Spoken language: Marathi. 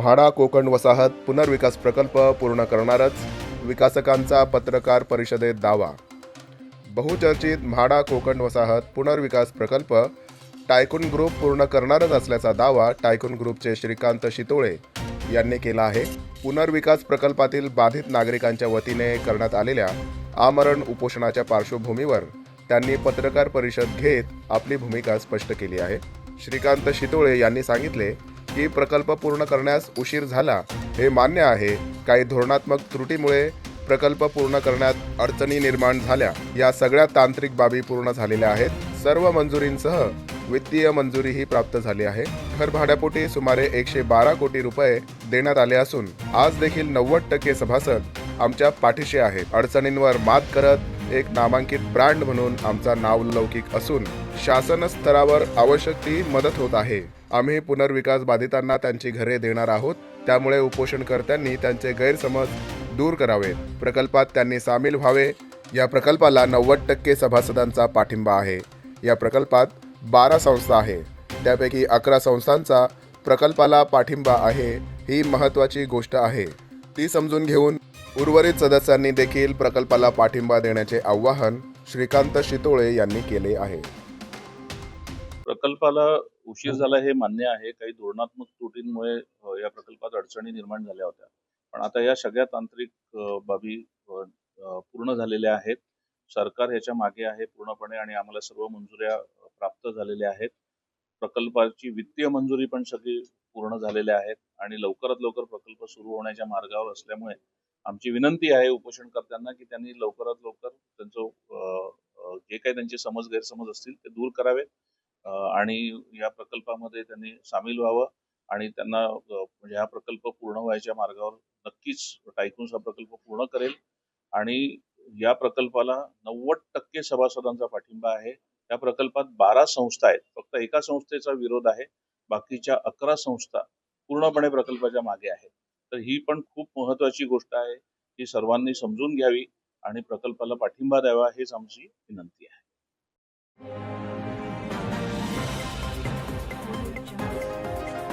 म्हाडा कोकण वसाहत पुनर्विकास प्रकल्प पूर्ण करणारच विकासकांचा पत्रकार परिषदेत दावा. बहुचर्चित म्हाडा कोकण वसाहत पुनर्विकास प्रकल्प टायकून ग्रुप पूर्ण करणारच असल्याचा दावा टायकून ग्रुपचे श्रीकांत शितोळे यांनी केला आहे. पुनर्विकास प्रकल्पातील बाधित नागरिकांच्या वतीने करण्यात आलेल्या आमरण उपोषणाच्या पार्श्वभूमीवर त्यांनी पत्रकार परिषद घेत आपली भूमिका स्पष्ट केली आहे. श्रीकांत शितोळे यांनी सांगितले की प्रकल्प पूर्ण करण्यास उशीर झाला हे मान्य आहे. काही धोरणात्मक त्रुटीमुळे प्रकल्प पूर्ण करण्यात अडचणी निर्माण झाल्या. या सगळ्या तांत्रिक बाबी पूर्ण झालेल्या आहेत. सर्व मंजुरींसह वित्तीय मंजुरीही प्राप्त झाली आहे. घर भाड्यापोटी सुमारे एकशे बारा कोटी रुपये देण्यात आले असून आज देखील नव्वद टक्के सभासद आमच्या पाठीशी आहेत. अडचणींवर मात करत एक नामांकित ब्रँड म्हणून आमचा नावलौकिक असून शासन स्तरावर आवश्यक ती मदत होत आहे. आम्ही पुनर्विकास बाधितांना त्यांची घरे देणार आहोत. त्यामुळे उपोषणकर्त्यांनी त्यांचे गैरसमज दूर करावे प्रकल्पात त्यांनी सामील व्हावे. या प्रकल्पाला नव्वद टक्के सभासदांचा पाठिंबा आहे. या प्रकल्पात बारा संस्था आहे. त्यापैकी अकरा संस्थांचा प्रकल्पाला पाठिंबा आहे ही महत्त्वाची गोष्ट आहे. ती समजून घेऊन उर्वरित सदस्यांनी देखील प्रकल्पाला पाठिंबा देण्याचे आवाहन श्रीकांत शितोळे यांनी केले आहे. प्रकल्पाला उशीर झाला हे मान्य आहे. काही धोरणात्मक त्रुटींमुळे या प्रकल्पात अडचणी निर्माण झाल्या होत्या. पण आता या सगळ्या तांत्रिक बाबी पूर्ण झालेल्या आहेत. सरकार ह्याच्या मागे आहे पूर्णपणे आणि आम्हाला सर्व मंजुऱ्या प्राप्त झालेल्या आहेत. प्रकल्पाची वित्तीय मंजुरी पण सगळी पूर्ण झालेल्या आहेत आणि लवकरात लवकर प्रकल्प सुरू होण्याच्या मार्गावर असल्यामुळे आमची विनंती आहे उपोषणकर्त्यांना की त्यांनी लवकरात लवकर त्यांचं जे काही त्यांचे समज गैरसमज असतील ते दूर करावेत. आणि या प्रकल्पामध्ये त्यांनी सामील व्हावं आणि त्यांना म्हणजे हा प्रकल्प पूर्ण व्हायच्या मार्गावर नक्कीच टायकून्स हा प्रकल्प पूर्ण करेल. आणि या प्रकल्पाला नव्वद टक्के सभासदांचा पाठिंबा आहे. या प्रकल्पात बारा संस्था आहेत. फक्त एका संस्थेचा विरोध आहे. बाकीच्या अकरा संस्था पूर्णपणे प्रकल्पाच्या मागे आहेत. तर ही पण खूप महत्वाची गोष्ट आहे ही सर्वांनी समजून घ्यावी आणि प्रकल्पाला पाठिंबा द्यावा हेच आमची विनंती आहे.